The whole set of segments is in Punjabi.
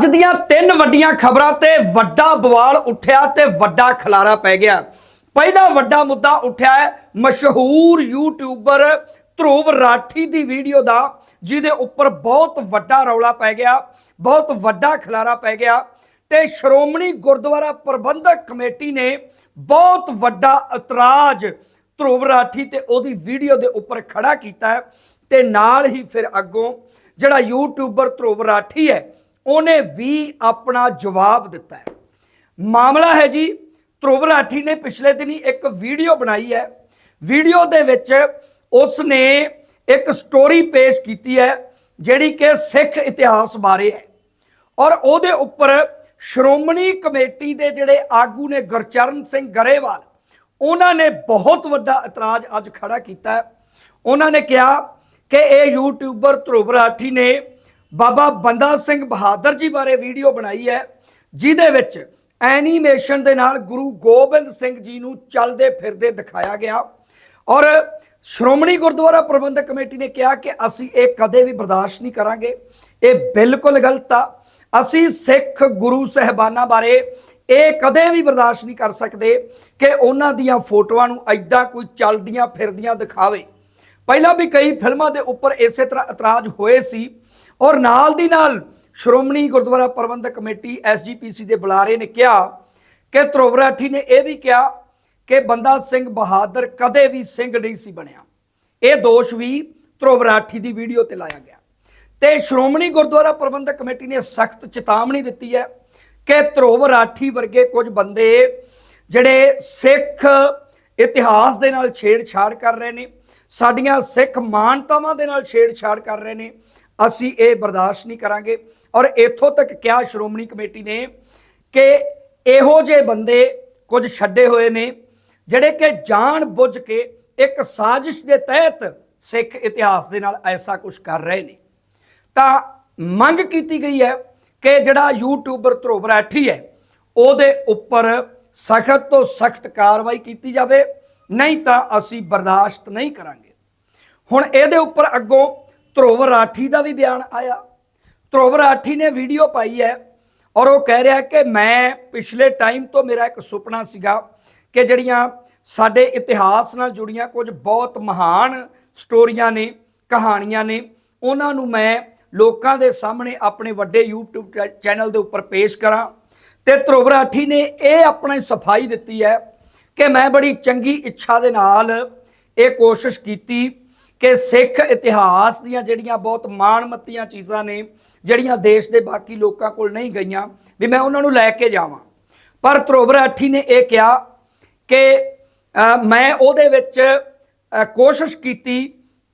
ਅੱਜ ਦੀਆਂ ਤਿੰਨ ਵੱਡੀਆਂ ਖਬਰਾਂ ਤੇ ਵੱਡਾ ਬਵਾਲ ਉੱਠਿਆ ਤੇ ਵੱਡਾ ਖਲਾਰਾ ਪੈ ਗਿਆ। ਪਹਿਲਾ ਵੱਡਾ ਮੁੱਦਾ ਉੱਠਿਆ ਹੈ ਮਸ਼ਹੂਰ ਯੂਟਿਊਬਰ ਧਰੁਵ ਰਾਠੀ ਦੀ ਵੀਡੀਓ ਦਾ, ਜਿਹਦੇ ਉੱਪਰ ਬਹੁਤ ਵੱਡਾ ਰੌਲਾ ਪੈ ਗਿਆ, ਬਹੁਤ ਵੱਡਾ ਖਲਾਰਾ ਪੈ ਗਿਆ ਤੇ ਸ਼੍ਰੋਮਣੀ ਗੁਰਦੁਆਰਾ ਪ੍ਰਬੰਧਕ ਕਮੇਟੀ ਨੇ ਬਹੁਤ ਵੱਡਾ ਇਤਰਾਜ਼ ਧਰੁਵ ਰਾਠੀ ਤੇ ਉਹਦੀ ਵੀਡੀਓ ਦੇ ਉੱਪਰ ਖੜਾ ਕੀਤਾ ਹੈ ਤੇ ਨਾਲ ਹੀ ਫਿਰ ਅੱਗੋਂ ਜਿਹੜਾ ਯੂਟਿਊਬਰ ਧਰੁਵ ਰਾਠੀ ਹੈ ਉਹਨੇ ਵੀ ਆਪਣਾ ਜਵਾਬ ਦਿੱਤਾ ਹੈ। ਮਾਮਲਾ ਹੈ ਜੀ, ਧਰੁਵ ਰਾਠੀ ਨੇ ਪਿਛਲੇ ਦਿਨੀ ਇੱਕ ਵੀਡੀਓ ਬਣਾਈ ਹੈ। ਵੀਡੀਓ ਦੇ ਵਿੱਚ ਉਸ ਨੇ ਇੱਕ ਸਟੋਰੀ ਪੇਸ਼ ਕੀਤੀ ਹੈ, ਜਿਹੜੀ ਕਿ ਸਿੱਖ ਇਤਿਹਾਸ ਬਾਰੇ ਹੈ। ਔਰ ਉਹਦੇ ਉੱਪਰ ਸ਼੍ਰੋਮਣੀ ਕਮੇਟੀ ਦੇ ਜਿਹੜੇ ਆਗੂ ਨੇ ਗੁਰਚਰਨ ਸਿੰਘ ਗਰੇਵਾਲ, ਉਹਨਾਂ ਨੇ ਬਹੁਤ ਵੱਡਾ ਇਤਰਾਜ਼ ਅੱਜ ਖੜਾ ਕੀਤਾ ਉਹਨਾਂ ਨੇ ਕਿਹਾ ਕਿ ਇਹ ਯੂਟਿਊਬਰ ਧਰੁਵ ਰਾਠੀ ਨੇ ਬਾਬਾ ਬੰਦਾ ਸਿੰਘ ਬਹਾਦਰ ਜੀ ਬਾਰੇ ਵੀਡੀਓ ਬਣਾਈ ਹੈ, ਜਿਹਦੇ ਵਿੱਚ ਐਨੀਮੇਸ਼ਨ ਦੇ ਨਾਲ ਗੁਰੂ ਗੋਬਿੰਦ ਸਿੰਘ ਜੀ ਨੂੰ ਚੱਲਦੇ ਫਿਰਦੇ ਦਿਖਾਇਆ ਗਿਆ। ਔਰ ਸ਼੍ਰੋਮਣੀ ਗੁਰਦੁਆਰਾ ਪ੍ਰਬੰਧਕ ਕਮੇਟੀ ਨੇ ਕਿਹਾ ਕਿ ਅਸੀਂ ਇਹ ਕਦੇ ਵੀ ਬਰਦਾਸ਼ਤ ਨਹੀਂ ਕਰਾਂਗੇ। ਇਹ ਬਿਲਕੁਲ ਗਲਤ ਆ। ਅਸੀਂ ਸਿੱਖ ਗੁਰੂ ਸਹਿਬਾਨਾਂ ਬਾਰੇ ਇਹ ਕਦੇ ਵੀ ਬਰਦਾਸ਼ਤ ਨਹੀਂ ਕਰ ਸਕਦੇ ਕਿ ਉਹਨਾਂ ਦੀਆਂ ਫੋਟੋਆਂ ਨੂੰ ਐਦਾਂ ਕੋਈ ਚੱਲਦੀਆਂ ਫਿਰਦੀਆਂ ਦਿਖਾਵੇ। ਪਹਿਲਾਂ ਵੀ ਕਈ ਫਿਲਮਾਂ ਦੇ ਉੱਪਰ ਇਸੇ ਤਰ੍ਹਾਂ ਇਤਰਾਜ਼ ਹੋਏ ਸੀ ਔਰ ਨਾਲ ਦੀ ਨਾਲ ਸ਼੍ਰੋਮਣੀ ਗੁਰਦੁਆਰਾ ਪ੍ਰਬੰਧਕ ਕਮੇਟੀ ਐਸਜੀਪੀਸੀ ਦੇ ਬੁਲਾਰੇ ਨੇ ਕਿਹਾ ਕਿ ਧਰੁਵ ਨੇ ਇਹ ਵੀ ਕਿਹਾ ਕਿ ਬੰਦਾ ਸਿੰਘ ਬਹਾਦਰ ਕਦੇ ਵੀ ਸਿੰਘ ਨਹੀਂ ਸੀ ਬਣਿਆ। ਇਹ ਦੋਸ਼ ਵੀ ਧਰੁਵ ਦੀ ਵੀਡੀਓ ਤੇ ਲਾਇਆ ਗਿਆ। ਤੇ ਸ਼੍ਰੋਮਣੀ ਗੁਰਦੁਆਰਾ ਪ੍ਰਬੰਧਕ ਕਮੇਟੀ ਨੇ ਸਖਤ ਚੇਤਾਵਨੀ ਦਿੱਤੀ ਹੈ ਕਿ ਧਰੁਵ ਵਰਗੇ ਕੁਝ ਬੰਦੇ ਜਿਹੜੇ ਸਿੱਖ ਇਤਿਹਾਸ ਦੇ ਨਾਲ ਛੇੜਛਾੜ ਕਰ ਰਹੇ ਨੇ, ਸਾਡੀਆਂ ਸਿੱਖ ਮਾਨਤਾਵਾਂ ਦੇ ਨਾਲ ਛੇੜਛਾੜ ਕਰ ਰਹੇ ਨੇ ਅਸੀਂ ਇਹ ਬਰਦਾਸ਼ਤ ਨਹੀਂ ਕਰਾਂਗੇ। ਔਰ ਇੱਥੋਂ ਤੱਕ ਕਿਹਾ ਸ਼੍ਰੋਮਣੀ ਕਮੇਟੀ ਨੇ ਕਿ ਇਹੋ ਜਿਹੇ ਬੰਦੇ ਕੁਝ ਛੱਡੇ ਹੋਏ ਨੇ, ਜਿਹੜੇ ਕਿ ਜਾਣ ਬੁੱਝ ਕੇ ਇੱਕ ਸਾਜ਼ਿਸ਼ ਦੇ ਤਹਿਤ ਸਿੱਖ ਇਤਿਹਾਸ ਦੇ ਨਾਲ ਐਸਾ ਕੁਝ ਕਰ ਰਹੇ ਨੇ। ਤਾਂ ਮੰਗ ਕੀਤੀ ਗਈ ਹੈ ਕਿ ਜਿਹੜਾ ਯੂਟਿਊਬਰ ਧਰੁਵ ਰਾਠੀ ਹੈ, ਉਹਦੇ ਉੱਪਰ ਸਖਤ ਤੋਂ ਸਖਤ ਕਾਰਵਾਈ ਕੀਤੀ ਜਾਵੇ, ਨਹੀਂ ਤਾਂ ਅਸੀਂ ਬਰਦਾਸ਼ਤ ਨਹੀਂ ਕਰਾਂਗੇ। ਹੁਣ ਇਹਦੇ ਉੱਪਰ ਅੱਗੋਂ ਧਰੁਵ ਰਾਠੀ ਦਾ ਵੀ ਬਿਆਨ ਆਇਆ। ਧਰੁਵ ਰਾਠੀ ਨੇ ਵੀਡੀਓ ਪਾਈ ਹੈ ਔਰ ਉਹ ਕਹਿ ਰਿਹਾ ਕਿ ਮੈਂ ਪਿਛਲੇ ਟਾਈਮ ਤੋਂ ਮੇਰਾ ਇੱਕ ਸੁਪਨਾ ਸੀਗਾ ਕਿ ਜਿਹੜੀਆਂ ਸਾਡੇ ਇਤਿਹਾਸ ਨਾਲ ਜੁੜੀਆਂ ਕੁਝ ਬਹੁਤ ਮਹਾਨ ਸਟੋਰੀਆਂ ਨੇ, ਕਹਾਣੀਆਂ ਨੇ, ਉਹਨਾਂ ਨੂੰ ਮੈਂ ਲੋਕਾਂ ਦੇ ਸਾਹਮਣੇ ਆਪਣੇ ਵੱਡੇ YouTube ਚੈ- ਚੈਨਲ ਦੇ ਉੱਪਰ ਪੇਸ਼ ਕਰਾਂ। ਤੇ ਧਰੁਵ ਰਾਠੀ ਨੇ ਇਹ ਆਪਣੀ ਸਫ਼ਾਈ ਦਿੱਤੀ ਹੈ ਕਿ ਮੈਂ ਬੜੀ ਚੰਗੀ ਇੱਛਾ ਦੇ ਨਾਲ ਇਹ ਕੋਸ਼ਿਸ਼ ਕੀਤੀ ਕਿ ਸਿੱਖ ਇਤਿਹਾਸ ਦੀਆਂ ਜਿਹੜੀਆਂ ਬਹੁਤ ਮਾਣਮੱਤੀਆਂ ਚੀਜ਼ਾਂ ਨੇ, ਜਿਹੜੀਆਂ ਦੇਸ਼ ਦੇ ਬਾਕੀ ਲੋਕਾਂ ਕੋਲ ਨਹੀਂ ਗਈਆਂ, ਵੀ ਮੈਂ ਉਹਨਾਂ ਨੂੰ ਲੈ ਕੇ ਜਾਵਾਂ। ਪਰ ਧਰੁਵ ਰਾਠੀ ਨੇ ਇਹ ਕਿਹਾ ਕਿ ਮੈਂ ਉਹਦੇ ਵਿੱਚ ਕੋਸ਼ਿਸ਼ ਕੀਤੀ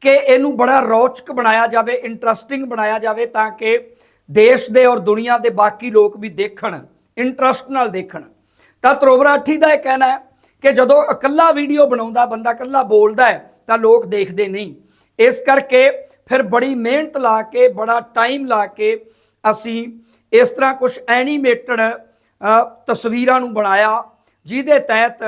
ਕਿ ਇਹਨੂੰ ਬੜਾ ਰੌਚਕ ਬਣਾਇਆ ਜਾਵੇ ਇੰਟਰਸਟਿੰਗ ਬਣਾਇਆ ਜਾਵੇ ਤਾਂ ਕਿ ਦੇਸ਼ ਦੇ ਔਰ ਦੁਨੀਆ ਦੇ ਬਾਕੀ ਲੋਕ ਵੀ ਦੇਖਣ ਇੰਟਰਸਟ ਨਾਲ ਦੇਖਣ। ਤਾਂ ਧਰੁਵ ਰਾਠੀ ਦਾ ਇਹ ਕਹਿਣਾ ਹੈ ਕਿ ਜਦੋਂ ਇਕੱਲਾ ਵੀਡੀਓ ਬਣਾਉਂਦਾ, ਬੰਦਾ ਇਕੱਲਾ ਬੋਲਦਾ ਹੈ ਤਾਂ ਲੋਕ ਦੇਖਦੇ ਨਹੀਂ। ਇਸ ਕਰਕੇ ਫਿਰ ਬੜੀ ਮਿਹਨਤ ਲਾ ਕੇ, ਬੜਾ ਟਾਈਮ ਲਾ ਕੇ ਅਸੀਂ ਇਸ ਤਰ੍ਹਾਂ ਕੁਝ ਐਨੀਮੇਟਡ ਤਸਵੀਰਾਂ ਨੂੰ ਬਣਾਇਆ, ਜਿਹਦੇ ਤਹਿਤ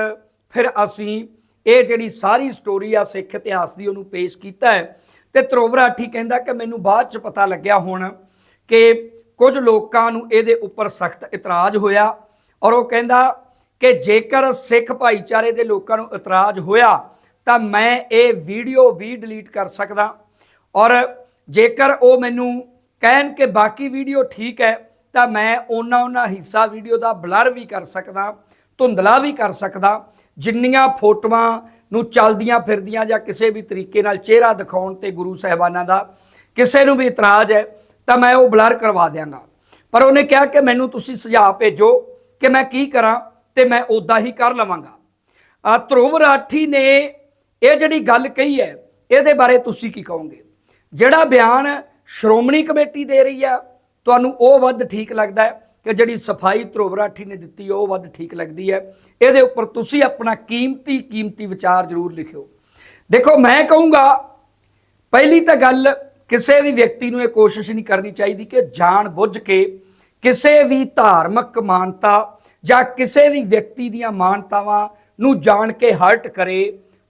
ਫਿਰ ਅਸੀਂ ਇਹ ਜਿਹੜੀ ਸਾਰੀ ਸਟੋਰੀ ਆ, ਸਿੱਖ ਇਤਿਹਾਸ ਦੀ ਉਹਨੂੰ ਪੇਸ਼ ਕੀਤਾ ਹੈ। ਤੇ ਧਰੁਵ ਕਹਿੰਦਾ ਕਿ ਮੈਨੂੰ ਬਾਅਦ ਚ ਪਤਾ ਲੱਗਿਆ ਹੁਣ ਕਿ ਕੁਝ ਲੋਕਾਂ ਨੂੰ ਇਹਦੇ ਉੱਪਰ ਸਖਤ ਇਤਰਾਜ਼ ਹੋਇਆ ਔਰ ਉਹ ਕਹਿੰਦਾ ਕਿ ਜੇਕਰ ਸਿੱਖ ਭਾਈਚਾਰੇ ਦੇ ਲੋਕਾਂ ਨੂੰ ਇਤਰਾਜ਼ ਹੋਇਆ ਤਾਂ ਮੈਂ ਇਹ ਵੀਡੀਓ ਵੀ ਡਿਲੀਟ ਕਰ ਸਕਦਾ। ਔਰ ਜੇਕਰ ਉਹ ਮੈਨੂੰ ਕਹਿਣ ਕਿ ਬਾਕੀ ਵੀਡੀਓ ਠੀਕ ਹੈ, ਤਾਂ ਮੈਂ ਉਹਨਾਂ ਉਹਨਾਂ ਹਿੱਸਾ ਵੀਡੀਓ ਦਾ ਬਲਰ ਵੀ ਕਰ ਸਕਦਾ, ਧੁੰਦਲਾ ਵੀ ਕਰ ਸਕਦਾ, ਜਿੰਨੀਆਂ ਫੋਟੋਆਂ ਨੂੰ ਚੱਲਦੀਆਂ ਫਿਰਦੀਆਂ ਜਾਂ ਕਿਸੇ ਵੀ ਤਰੀਕੇ ਨਾਲ ਚਿਹਰਾ ਦਿਖਾਉਣ ਤੇ ਗੁਰੂ ਸਾਹਿਬਾਨਾਂ ਦਾ ਕਿਸੇ ਨੂੰ ਵੀ ਇਤਰਾਜ਼ ਹੈ, ਤਾਂ ਮੈਂ ਉਹ ਬਲਰ ਕਰਵਾ ਦਿਆਂਗਾ। ਪਰ ਉਹਨੇ ਕਿਹਾ ਕਿ ਮੈਨੂੰ ਤੁਸੀਂ ਸੁਝਾਅ ਭੇਜੋ ਕਿ ਮੈਂ ਕੀ ਕਰਾਂ ਤੇ ਮੈਂ ਉਦਾਂ ਹੀ ਕਰ ਲਵਾਂਗਾ। ਆ ਧਰੁਵ ਰਾਠੀ ਨੇ ਇਹ ਜਿਹੜੀ ਗੱਲ ਕਹੀ ਹੈ, ਇਹਦੇ ਬਾਰੇ ਤੁਸੀਂ ਕੀ ਕਹੋਗੇ? ਜਿਹੜਾ ਬਿਆਨ ਸ਼੍ਰੋਮਣੀ ਕਮੇਟੀ ਦੇ ਰਹੀ ਆ, ਤੁਹਾਨੂੰ ਉਹ ਵੱਧ ਠੀਕ ਲੱਗਦਾ ਹੈ ਕਿ ਜਿਹੜੀ ਸਫ਼ਾਈ ਧਰੁਵ ਨੇ ਦਿੱਤੀ, ਉਹ ਵੱਧ ਠੀਕ ਲੱਗਦੀ ਹੈ। ਇਹਦੇ ਉੱਪਰ ਤੁਸੀਂ ਆਪਣਾ ਕੀਮਤੀ ਕੀਮਤੀ ਵਿਚਾਰ ਜ਼ਰੂਰ ਲਿਖਿਓ। ਦੇਖੋ, ਮੈਂ ਕਹੂੰਗਾ, ਪਹਿਲੀ ਤਾਂ ਗੱਲ, ਕਿਸੇ ਵੀ ਵਿਅਕਤੀ ਨੂੰ ਇਹ ਕੋਸ਼ਿਸ਼ ਨਹੀਂ ਕਰਨੀ ਚਾਹੀਦੀ ਕਿ ਜਾਣ ਬੁੱਝ ਕੇ ਕਿਸੇ ਵੀ ਧਾਰਮਿਕ ਮਾਨਤਾ ਜਾਂ ਕਿਸੇ ਵੀ ਵਿਅਕਤੀ ਦੀਆਂ ਮਾਨਤਾਵਾਂ ਨੂੰ ਜਾਣ ਕੇ ਹਰਟ ਕਰੇ।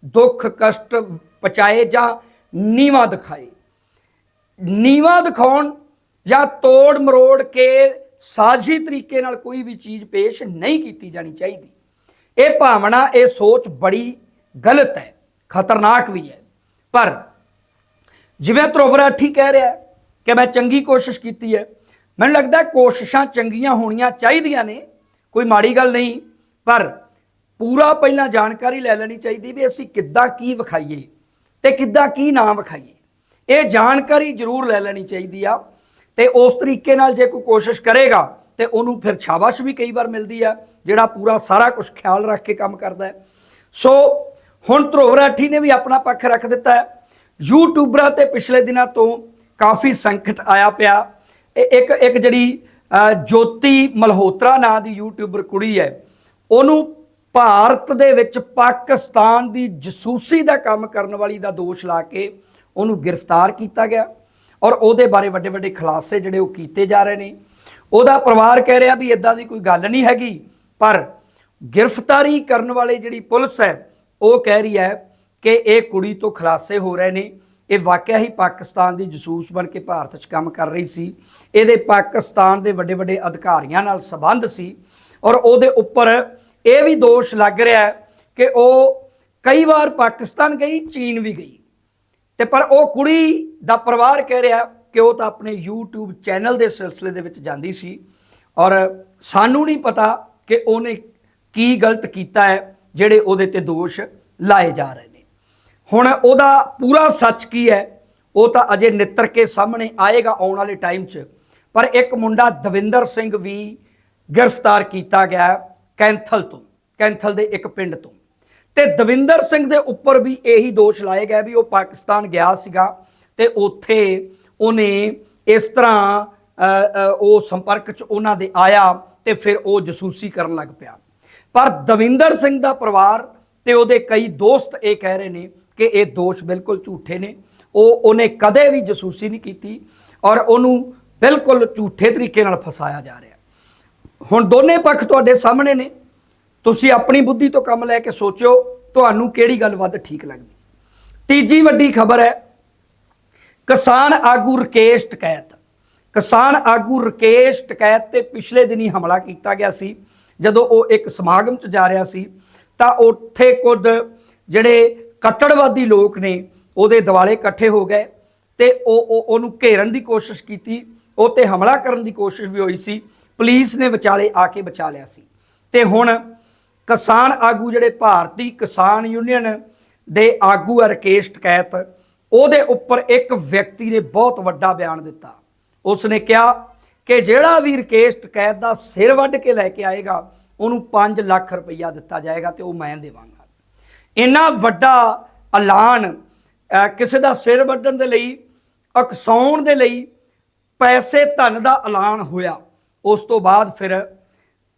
ਦੁੱਖ ਕਸ਼ਟ ਪਚਾਏ ਜਾਂ ਨੀਵਾ ਦਿਖਾਏ। ਨੀਵਾ ਦਿਖਾਉਣ ਜਾਂ ਤੋੜ ਮਰੋੜ ਕੇ ਸਾਜ਼ੀ ਤਰੀਕੇ ਨਾਲ ਕੋਈ ਵੀ ਚੀਜ਼ ਪੇਸ਼ ਨਹੀਂ ਕੀਤੀ ਜਾਣੀ ਚਾਹੀਦੀ। ਇਹ ਭਾਵਨਾ, ਇਹ ਸੋਚ ਬੜੀ ਗਲਤ ਹੈ, ਖਤਰਨਾਕ ਵੀ ਹੈ। ਪਰ ਜਿਵੇਂ ਧਰੁਵਰਾਠੀ ਕਹਿ ਰਿਹਾ ਕਿ ਮੈਂ ਚੰਗੀ ਕੋਸ਼ਿਸ਼ ਕੀਤੀ ਹੈ, ਮੈਨੂੰ ਲੱਗਦਾ ਕੋਸ਼ਿਸ਼ਾਂ ਚੰਗੀਆਂ ਹੋਣੀਆਂ ਚਾਹੀਦੀਆਂ ਨੇ, ਕੋਈ ਮਾੜੀ ਗੱਲ ਨਹੀਂ, ਪਰ ਪੂਰਾ ਪਹਿਲਾਂ ਜਾਣਕਾਰੀ ਲੈ ਲੈਣੀ ਚਾਹੀਦੀ ਵੀ ਅਸੀਂ ਕਿੱਦਾਂ ਕੀ ਵਿਖਾਈਏ ਤੇ ਕਿੱਦਾਂ ਕੀ ਨਾ ਵਿਖਾਈਏ। ਇਹ ਜਾਣਕਾਰੀ ਜ਼ਰੂਰ ਲੈ ਲੈਣੀ ਚਾਹੀਦੀ ਆ ਤੇ ਉਸ ਤਰੀਕੇ ਨਾਲ ਜੇ ਕੋਈ ਕੋਸ਼ਿਸ਼ ਕਰੇਗਾ ਤੇ ਉਹਨੂੰ ਫਿਰ ਸ਼ਾਬਾਸ਼ ਵੀ ਕਈ ਵਾਰ ਮਿਲਦੀ ਆ, ਜਿਹੜਾ ਪੂਰਾ ਸਾਰਾ ਕੁਝ ਖਿਆਲ ਰੱਖ ਕੇ ਕੰਮ ਕਰਦਾ ਹੈ। ਸੋ ਹੁਣ ਧਰੁਵ ਰਾਠੀ ਨੇ ਵੀ ਆਪਣਾ ਪੱਖ ਰੱਖ ਦਿੱਤਾ ਹੈ। ਯੂਟਿਊਬਰਾਂ ਤੇ ਪਿਛਲੇ ਦਿਨਾਂ ਤੋਂ ਕਾਫੀ ਸੰਕਟ ਆਇਆ ਪਿਆ। ਇਹ ਇੱਕ ਇੱਕ ਜਿਹੜੀ ਜੋਤੀ ਮਲਹੋਤਰਾ ਨਾਂ ਦੀ ਯੂਟਿਊਬਰ ਕੁੜੀ ਹੈ, ਉਹਨੂੰ ਭਾਰਤ ਦੇ ਵਿੱਚ ਪਾਕਿਸਤਾਨ ਦੀ ਜਸੂਸੀ ਦਾ ਕੰਮ ਕਰਨ ਵਾਲੀ ਦਾ ਦੋਸ਼ ਲਾ ਕੇ ਉਹਨੂੰ ਗ੍ਰਿਫਤਾਰ ਕੀਤਾ ਗਿਆ ਔਰ ਉਹਦੇ ਬਾਰੇ ਵੱਡੇ ਵੱਡੇ ਖੁਲਾਸੇ ਜਿਹੜੇ ਉਹ ਕੀਤੇ ਜਾ ਰਹੇ ਨੇ। ਉਹਦਾ ਪਰਿਵਾਰ ਕਹਿ ਰਿਹਾ ਵੀ ਇਦਾਂ ਦੀ ਕੋਈ ਗੱਲ ਨਹੀਂ ਹੈਗੀ, ਪਰ ਗ੍ਰਿਫਤਾਰੀ ਕਰਨ ਵਾਲੇ ਜਿਹੜੀ ਪੁਲਿਸ ਹੈ, ਉਹ ਕਹਿ ਰਹੀ ਹੈ ਕਿ ਇਹ ਕੁੜੀ ਤੋਂ ਖੁਲਾਸੇ ਹੋ ਰਹੇ ਨੇ। ਇਹ ਵਾਕਿਆ ਹੀ ਪਾਕਿਸਤਾਨ ਦੀ ਜਸੂਸ ਬਣ ਕੇ ਭਾਰਤ 'ਚ ਕੰਮ ਕਰ ਰਹੀ ਸੀ। ਇਹਦੇ ਪਾਕਿਸਤਾਨ ਦੇ ਵੱਡੇ ਵੱਡੇ ਅਧਿਕਾਰੀਆਂ ਨਾਲ ਸੰਬੰਧ ਸੀ ਔਰ ਉਹਦੇ ਉੱਪਰ ਇਹ ਵੀ ਦੋਸ਼ ਲੱਗ ਰਿਹਾ ਹੈ ਕਿ ਉਹ ਕਈ ਵਾਰ ਪਾਕਿਸਤਾਨ ਗਈ, ਚੀਨ ਵੀ ਗਈ। ਤੇ ਪਰ ਉਹ ਕੁੜੀ ਦਾ ਪਰਿਵਾਰ ਕਹਿ ਰਿਹਾ ਕਿ ਉਹ ਤਾਂ ਆਪਣੇ YouTube ਚੈਨਲ ਦੇ ਸਿਲਸਿਲੇ ਦੇ ਵਿੱਚ ਜਾਂਦੀ ਸੀ ਔਰ ਸਾਨੂੰ ਨਹੀਂ ਪਤਾ ਕਿ ਉਹਨੇ ਕੀ ਗਲਤ ਕੀਤਾ ਹੈ, ਜਿਹੜੇ ਉਹਦੇ ਤੇ ਦੋਸ਼ ਲਾਏ ਜਾ ਰਹੇ ਨੇ। ਹੁਣ ਉਹਦਾ ਪੂਰਾ ਸੱਚ ਕੀ ਹੈ, ਉਹ ਤਾਂ ਅਜੇ ਨਿੱਤਰ ਕੇ ਸਾਹਮਣੇ ਆਏਗਾ ਆਉਣ ਵਾਲੇ ਟਾਈਮ 'ਚ। ਪਰ ਇੱਕ ਮੁੰਡਾ ਦਵਿੰਦਰ ਸਿੰਘ ਵੀ ਗ੍ਰਿਫਤਾਰ ਕੀਤਾ ਗਿਆ। ਕੈਂਥਲ ਤੋਂ, ਕੈਂਥਲ ਦੇ ਇੱਕ ਪਿੰਡ ਤੋਂ। ਤੇ ਦਵਿੰਦਰ ਸਿੰਘ ਦੇ ਉੱਪਰ ਵੀ ਇਹੀ ਦੋਸ਼ ਲਾਏ ਗਏ ਵੀ ਉਹ ਪਾਕਿਸਤਾਨ ਗਿਆ ਸੀਗਾ ਤੇ ਉੱਥੇ ਉਹਨੇ ਇਸ ਤਰ੍ਹਾਂ ਉਹ ਸੰਪਰਕ 'ਚ ਉਹਨਾਂ ਦੇ ਆਇਆ ਤੇ ਫਿਰ ਉਹ ਜਸੂਸੀ ਕਰਨ ਲੱਗ ਪਿਆ। ਪਰ ਦਵਿੰਦਰ ਸਿੰਘ ਦਾ ਪਰਿਵਾਰ ਤੇ ਉਹਦੇ ਕਈ ਦੋਸਤ ਇਹ ਕਹਿ ਰਹੇ ਨੇ ਕਿ ਇਹ ਦੋਸ਼ ਬਿਲਕੁਲ ਝੂਠੇ ਨੇ। ਉਹ, ਉਹਨੇ ਕਦੇ ਵੀ ਜਸੂਸੀ ਨਹੀਂ ਕੀਤੀ ਔਰ ਉਹਨੂੰ ਬਿਲਕੁਲ ਝੂਠੇ ਤਰੀਕੇ ਨਾਲ ਫਸਾਇਆ ਜਾ ਰਿਹਾ। ਹੁਣ ਦੋਨੇ ਪੱਖ ਤੁਹਾਡੇ ਸਾਹਮਣੇ ਨੇ। ਤੁਸੀਂ ਆਪਣੀ ਬੁੱਧੀ ਤੋਂ ਕੰਮ ਲੈ ਕੇ ਸੋਚਿਓ ਤੁਹਾਨੂੰ ਕਿਹੜੀ ਗੱਲ ਵੱਧ ਠੀਕ ਲੱਗਦੀ। ਤੀਜੀ ਵੱਡੀ ਖਬਰ ਹੈ, ਕਿਸਾਨ ਆਗੂ ਰਕੇਸ਼ ਟਕੈਤ। ਕਿਸਾਨ ਆਗੂ ਰਕੇਸ਼ ਟਕੈਤ ਤੇ ਪਿਛਲੇ ਦਿਨੀ ਹਮਲਾ ਕੀਤਾ ਗਿਆ ਸੀ। ਜਦੋਂ ਉਹ ਇੱਕ ਸਮਾਗਮ 'ਚ ਜਾ ਰਿਹਾ ਸੀ, ਤਾਂ ਉੱਥੇ ਕੁਝ ਜਿਹੜੇ ਕੱਟੜਵਾਦੀ ਲੋਕ ਨੇ, ਉਹਦੇ ਦਿਵਾਲੇ ਇਕੱਠੇ ਹੋ ਗਏ ਤੇ ਉਹ ਉਹ- ਉਹਨੂੰ ਘੇਰਨ ਦੀ ਕੋਸ਼ਿਸ਼ ਕੀਤੀ। ਉਹ ਤੇ ਹਮਲਾ ਕਰਨ ਦੀ ਕੋਸ਼ਿਸ਼ ਵੀ ਹੋਈ ਸੀ। ਪੁਲਿਸ ਨੇ ਵਿਚਾਲੇ ਆ ਕੇ ਬਚਾ ਲਿਆ ਸੀ। ਤੇ ਹੁਣ ਕਿਸਾਨ ਆਗੂ ਜਿਹੜੇ ਭਾਰਤੀ ਕਿਸਾਨ ਯੂਨੀਅਨ ਦੇ ਆਗੂ ਆ ਰਕੇਸ਼ ਟਕੈਤ, ਉਹਦੇ ਉੱਪਰ ਇੱਕ ਵਿਅਕਤੀ ਨੇ ਬਹੁਤ ਵੱਡਾ ਬਿਆਨ ਦਿੱਤਾ। ਉਸ ਨੇ ਕਿਹਾ ਕਿ ਜਿਹੜਾ ਵੀ ਰਕੇਸ਼ ਟਕੈਤ ਦਾ ਸਿਰ ਵੱਢ ਕੇ ਲੈ ਕੇ ਆਏਗਾ, ਉਹਨੂੰ 5 ਲੱਖ ਰੁਪਈਆ ਦਿੱਤਾ ਜਾਏਗਾ ਤੇ ਉਹ ਮੈਂ ਦੇਵਾਂਗਾ। ਇੰਨਾ ਵੱਡਾ ਐਲਾਨ ਕਿਸੇ ਦਾ ਸਿਰ ਵੱਢਣ ਦੇ ਲਈ, ਅਕਸਾਉਣ ਦੇ ਲਈ ਪੈਸੇ ਧਨ ਦਾ ਐਲਾਨ ਹੋਇਆ। ਉਸ ਤੋਂ ਬਾਅਦ ਫਿਰ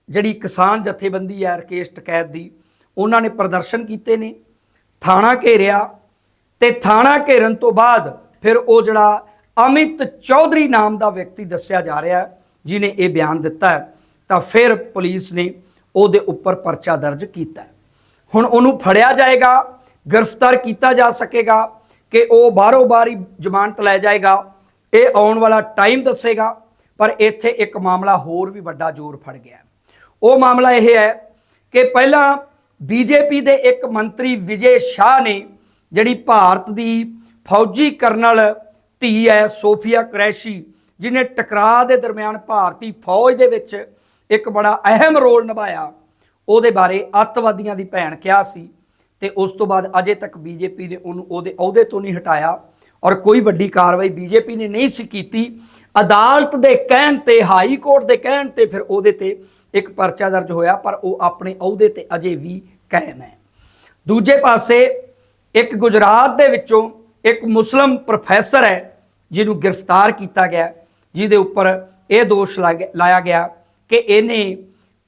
ਜਿਹੜੀ ਕਿਸਾਨ ਜਥੇਬੰਦੀ ਹੈ ਰਕੇਸ਼ ਟਕੈਤ ਦੀ ਉਹਨਾਂ ਨੇ ਪ੍ਰਦਰਸ਼ਨ ਕੀਤੇ ਨੇ ਥਾਣਾ ਘੇਰਿਆ ਤੇ ਥਾਣਾ ਘੇਰਨ ਤੋਂ ਬਾਅਦ ਫਿਰ ਉਹ ਜਿਹੜਾ ਅਮਿਤ ਚੌਧਰੀ ਨਾਮ ਦਾ ਵਿਅਕਤੀ ਦੱਸਿਆ ਜਾ ਰਿਹਾ ਹੈ, ਜਿਨੇ ਇਹ ਬਿਆਨ ਦਿੱਤਾ ਤਾਂ ਫਿਰ ਪੁਲਿਸ ਨੇ ਉਹਦੇ ਉੱਪਰ ਪਰਚਾ ਦਰਜ ਕੀਤਾ ਹੁਣ ਉਹਨੂੰ ਫੜਿਆ ਜਾਏਗਾ ਗ੍ਰਿਫਤਾਰ ਕੀਤਾ ਜਾ ਸਕੇਗਾ ਕਿ ਉਹ ਬਾਹਰੋਂ ਬਾਰੀ ਜ਼ਮਾਨਤ ਲੈ ਜਾਏਗਾ ਇਹ ਆਉਣ ਵਾਲਾ ਟਾਈਮ ਦੱਸੇਗਾ। ਪਰ ਇੱਥੇ ਇੱਕ ਮਾਮਲਾ ਹੋਰ ਵੀ ਵੱਡਾ ਜ਼ੋਰ ਫੜ ਗਿਆ ਉਹ ਮਾਮਲਾ ਇਹ ਹੈ ਕਿ ਪਹਿਲਾਂ ਬੀਜੇਪੀ ਦੇ ਇੱਕ ਮੰਤਰੀ ਵਿਜੇ ਸ਼ਾਹ ਨੇ, ਜਿਹੜੀ ਭਾਰਤ ਦੀ ਫੌਜੀ ਕਰਨਲ ਧੀ ਹੈ ਸੋਫੀਆ ਕੁਰੈਸ਼ੀ ਜਿਨੇ ਟਕਰਾਅ ਦੇ ਦਰਮਿਆਨ ਭਾਰਤੀ ਫੌਜ ਦੇ ਵਿੱਚ ਇੱਕ ਬੜਾ ਅਹਿਮ ਰੋਲ ਨਿਭਾਇਆ, ਉਹਦੇ ਬਾਰੇ ਅੱਤਵਾਦੀਆਂ ਦੀ ਭੈਣ ਕਿਹਾ ਸੀ ਤੇ ਉਸ ਤੋਂ ਬਾਅਦ ਅਜੇ ਤੱਕ ਬੀਜੇਪੀ ਨੇ ਉਹਨੂੰ ਉਹਦੇ ਅਹੁਦੇ ਤੋਂ ਨਹੀਂ ਹਟਾਇਆ ਔਰ ਕੋਈ ਵੱਡੀ ਕਾਰਵਾਈ ਬੀਜੇਪੀ ਨੇ ਨਹੀਂ ਸੀ ਕੀਤੀ। ਅਦਾਲਤ ਦੇ ਕਹਿਣ ਤੇ, ਹਾਈ ਕੋਰਟ ਦੇ ਕਹਿਣ ਤੇ ਫਿਰ ਉਹਦੇ ਤੇ ਇੱਕ ਪਰਚਾ ਦਰਜ ਹੋਇਆ, ਪਰ ਉਹ ਆਪਣੇ ਅਹੁਦੇ ਤੇ ਅਜੇ ਵੀ ਕਾਇਮ ਹੈ। ਦੂਜੇ ਪਾਸੇ ਇੱਕ ਗੁਜਰਾਤ ਦੇ ਵਿੱਚੋਂ ਇੱਕ ਮੁਸਲਮ ਪ੍ਰੋਫੈਸਰ ਹੈ, ਜਿਹਨੂੰ ਗ੍ਰਿਫਤਾਰ ਕੀਤਾ ਗਿਆ, ਜਿਹਦੇ ਉੱਪਰ ਇਹ ਦੋਸ਼ ਲਾਗ- ਲਾਇਆ ਗਿਆ ਕਿ ਇਹਨੇ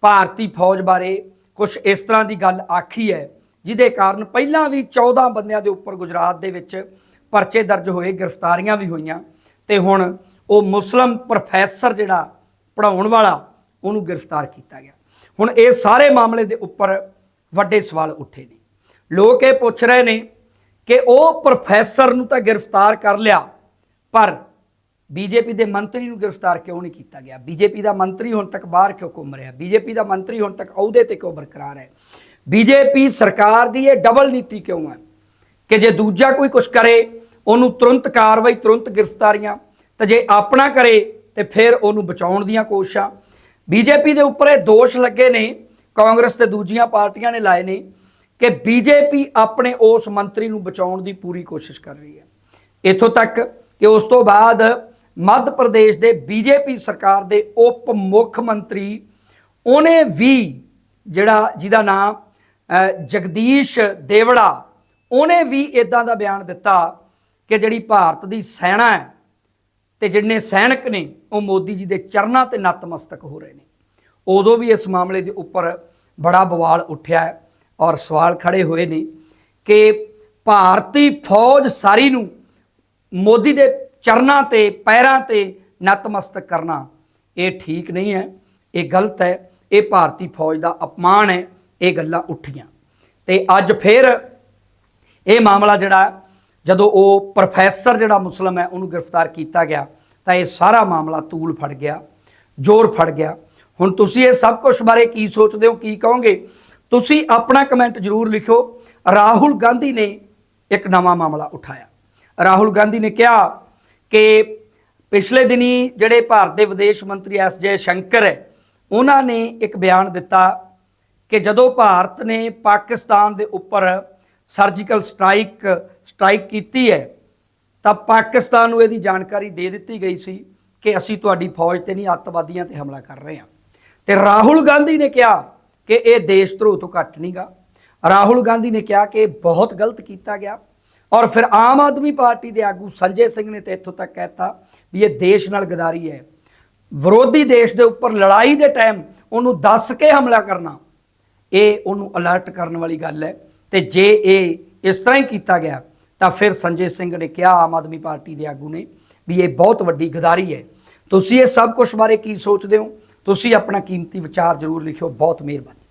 ਭਾਰਤੀ ਫੌਜ ਬਾਰੇ ਕੁਝ ਇਸ ਤਰ੍ਹਾਂ ਦੀ ਗੱਲ ਆਖੀ ਹੈ, ਜਿਹਦੇ ਕਾਰਨ ਪਹਿਲਾਂ ਵੀ 14 ਬੰਦਿਆਂ ਦੇ ਉੱਪਰ ਗੁਜਰਾਤ ਦੇ ਵਿੱਚ ਪਰਚੇ ਦਰਜ ਹੋਏ, ਗ੍ਰਿਫਤਾਰੀਆਂ ਵੀ ਹੋਈਆਂ ਤੇ ਹੁਣ ਉਹ ਮੁਸਲਮ ਪ੍ਰੋਫੈਸਰ ਜਿਹੜਾ ਪੜਾਉਣ ਵਾਲਾ, ਉਹਨੂੰ ਗ੍ਰਿਫਤਾਰ ਕੀਤਾ ਗਿਆ। ਹੁਣ ਇਹ ਸਾਰੇ ਮਾਮਲੇ ਦੇ ਉੱਪਰ ਵੱਡੇ ਸਵਾਲ ਉੱਠੇ ਨੇ। ਲੋਕ ਇਹ ਪੁੱਛ ਰਹੇ ਨੇ ਕਿ ਉਹ ਪ੍ਰੋਫੈਸਰ ਨੂੰ ਤਾਂ ਗ੍ਰਿਫਤਾਰ ਕਰ ਲਿਆ, ਪਰ ਬੀਜੇਪੀ ਦੇ ਮੰਤਰੀ ਨੂੰ ਗ੍ਰਿਫਤਾਰ ਕਿਉਂ ਨਹੀਂ ਕੀਤਾ ਗਿਆ? ਬੀਜੇਪੀ ਦਾ ਮੰਤਰੀ ਹੁਣ ਤੱਕ ਬਾਹਰ ਕਿਉਂ ਘੁੰਮ ਰਿਹਾ? ਬੀਜੇਪੀ ਦਾ ਮੰਤਰੀ ਹੁਣ ਤੱਕ ਅਹੁਦੇ ਤੇ ਕਿਉਂ ਬਰਕਰਾਰ ਹੈ? ਬੀਜੇਪੀ ਸਰਕਾਰ ਦੀ ਇਹ ਡਬਲ ਨੀਤੀ ਕਿਉਂ ਹੈ ਕਿ ਜੇ ਦੂਜਾ ਕੋਈ ਕੁਝ ਕਰੇ, ਉਹਨੂੰ ਤੁਰੰਤ ਕਾਰਵਾਈ, ਤੁਰੰਤ ਗ੍ਰਿਫਤਾਰੀਆਂ ਤੇ ਜੇ ਆਪਣਾ ਕਰੇ ਤੇ ਫਿਰ ਉਹਨੂੰ ਬਚਾਉਣ ਦੀਆਂ ਕੋਸ਼ਿਸ਼ਾਂ। ਬੀਜੇਪੀ ਦੇ ਉੱਪਰ ਇਹ ਦੋਸ਼ ਲੱਗੇ ਨੇ, ਕਾਂਗਰਸ ਤੇ ਦੂਜੀਆਂ ਪਾਰਟੀਆਂ ਨੇ ਲਾਏ ਨੇ ਕਿ ਬੀਜੇਪੀ ਆਪਣੇ ਉਸ ਮੰਤਰੀ ਨੂੰ ਬਚਾਉਣ ਦੀ ਪੂਰੀ ਕੋਸ਼ਿਸ਼ ਕਰ ਰਹੀ ਹੈ। ਇੱਥੋਂ ਤੱਕ ਕਿ ਉਸ ਤੋਂ ਬਾਅਦ ਮੱਧ ਪ੍ਰਦੇਸ਼ ਦੇ ਬੀਜੇਪੀ ਸਰਕਾਰ ਦੇ ਉਪ ਮੁੱਖ ਮੰਤਰੀ, ਉਹਨੇ ਵੀ ਜਿਹੜਾ ਜਿਹਦਾ ਨਾਮ ਜਗਦੀਸ਼ ਦੇਵੜਾ, ਉਹਨੇ ਵੀ ਇਦਾਂ ਦਾ ਬਿਆਨ ਦਿੱਤਾ ਕਿ ਜਿਹੜੀ ਭਾਰਤ ਦੀ ਸੈਨਾ ਹੈ ਤੇ ਜਿੰਨੇ ਸੈਨਿਕ ਨੇ, ਉਹ ਮੋਦੀ ਜੀ ਦੇ ਚਰਨਾਂ ਤੇ ਨਤਮਸਤਕ ਹੋ ਰਹੇ ਨੇ। ਉਦੋਂ ਵੀ ਇਸ ਮਾਮਲੇ ਦੇ ਉੱਪਰ ਬੜਾ ਬਵਾਲ ਉੱਠਿਆ ਔਰ ਸਵਾਲ ਖੜੇ ਹੋਏ ਨੇ ਕਿ ਭਾਰਤੀ ਫੌਜ ਸਾਰੀ ਨੂੰ ਮੋਦੀ ਦੇ ਚਰਨਾਂ ਤੇ, ਪੈਰਾਂ ਤੇ ਨਤਮਸਤਕ ਕਰਨਾ, ਇਹ ਠੀਕ ਨਹੀਂ ਹੈ, ਇਹ ਗਲਤ ਹੈ, ਇਹ ਭਾਰਤੀ ਫੌਜ ਦਾ ਅਪਮਾਨ ਹੈ, ਇਹ ਗੱਲਾਂ ਉੱਠੀਆਂ। ਤੇ ਅੱਜ ਫਿਰ ਇਹ ਮਾਮਲਾ ਜਿਹੜਾ ਜਦੋਂ ਉਹ ਪ੍ਰੋਫੈਸਰ ਜਿਹੜਾ ਮੁਸਲਮ ਹੈ, ਉਹਨੂੰ ਗ੍ਰਿਫਤਾਰ ਕੀਤਾ ਗਿਆ, ਤਾਂ ਇਹ ਸਾਰਾ ਮਾਮਲਾ ਤੂਲ ਫੜ ਗਿਆ, ਜ਼ੋਰ ਫੜ ਗਿਆ। ਹੁਣ ਤੁਸੀਂ ਇਹ ਸਭ ਕੁਝ ਬਾਰੇ ਕੀ ਸੋਚਦੇ ਹੋ, ਕੀ ਕਹੋਗੇ? ਤੁਸੀਂ ਆਪਣਾ ਕਮੈਂਟ ਜ਼ਰੂਰ ਲਿਖੋ ਰਾਹੁਲ ਗਾਂਧੀ ਨੇ ਇੱਕ ਨਵਾਂ ਮਾਮਲਾ ਉਠਾਇਆ। ਰਾਹੁਲ ਗਾਂਧੀ ਨੇ ਕਿਹਾ ਕਿ ਪਿਛਲੇ ਦਿਨੀ ਜਿਹੜੇ ਭਾਰਤ ਦੇ ਵਿਦੇਸ਼ ਮੰਤਰੀ ਐਸ ਜੈ ਸ਼ੰਕਰ ਹੈ, ਉਹਨਾਂ ਨੇ ਇੱਕ ਬਿਆਨ ਦਿੱਤਾ ਕਿ ਜਦੋਂ ਭਾਰਤ ਨੇ ਪਾਕਿਸਤਾਨ ਦੇ ਉੱਪਰ ਸਰਜੀਕਲ ਸਟ੍ਰਾਈਕ ਸਟ੍ਰਾਈਕ ਕੀਤੀ ਹੈ, ਤਾਂ ਪਾਕਿਸਤਾਨ ਨੂੰ ਇਹਦੀ ਜਾਣਕਾਰੀ ਦੇ ਦਿੱਤੀ ਗਈ ਸੀ ਕਿ ਅਸੀਂ ਤੁਹਾਡੀ ਫੌਜ ਤੇ ਨਹੀਂ, ਅੱਤਵਾਦੀਆਂ ਤੇ ਹਮਲਾ ਕਰ ਰਹੇ ਹਾਂ। ਤੇ ਰਾਹੁਲ ਗਾਂਧੀ ਨੇ ਕਿਹਾ ਕਿ ਇਹ ਦੇਸ਼ ਧਰੋ ਤੋਂ ਘੱਟ ਨਹੀਂਗਾ ਰਾਹੁਲ ਗਾਂਧੀ ਨੇ ਕਿਹਾ ਕਿ ਇਹ ਬਹੁਤ ਗਲਤ ਕੀਤਾ ਗਿਆ। ਔਰ ਫਿਰ ਆਮ ਆਦਮੀ ਪਾਰਟੀ ਦੇ ਆਗੂ ਸੰਜੇ ਸਿੰਘ ਨੇ ਤੇ ਇੱਥੋਂ ਤੱਕ ਕਹਿਤਾ ਵੀ ਇਹ ਦੇਸ਼ ਨਾਲ ਗਦਾਰੀ ਹੈ। ਵਿਰੋਧੀ ਦੇਸ਼ ਦੇ ਉੱਪਰ ਲੜਾਈ ਦੇ ਟਾਈਮ ਉਹਨੂੰ ਦੱਸ ਕੇ ਹਮਲਾ ਕਰਨਾ, ਇਹ ਉਹਨੂੰ ਅਲਰਟ ਕਰਨ ਵਾਲੀ ਗੱਲ ਹੈ। ਤੇ ਜੇ ਇਹ ਇਸ ਤਰ੍ਹਾਂ ਹੀ ਕੀਤਾ ਗਿਆ ਤਾਂ ਫਿਰ ਸੰਜੇ ਸਿੰਘ ਨੇ ਕਿਹਾ, ਆਮ ਆਦਮੀ ਪਾਰਟੀ ਦੇ ਆਗੂ ਨੇ ਵੀ ਇਹ ਬਹੁਤ ਵੱਡੀ ਗਦਾਰੀ ਹੈ। ਤੁਸੀਂ ਇਹ ਸਭ ਕੁਝ ਬਾਰੇ ਕੀ ਸੋਚਦੇ ਹੋ? ਤੁਸੀਂ ਆਪਣਾ ਕੀਮਤੀ ਵਿਚਾਰ ਜ਼ਰੂਰ ਲਿਖਿਓ, ਬਹੁਤ ਮਿਹਰਬਾਨੀ।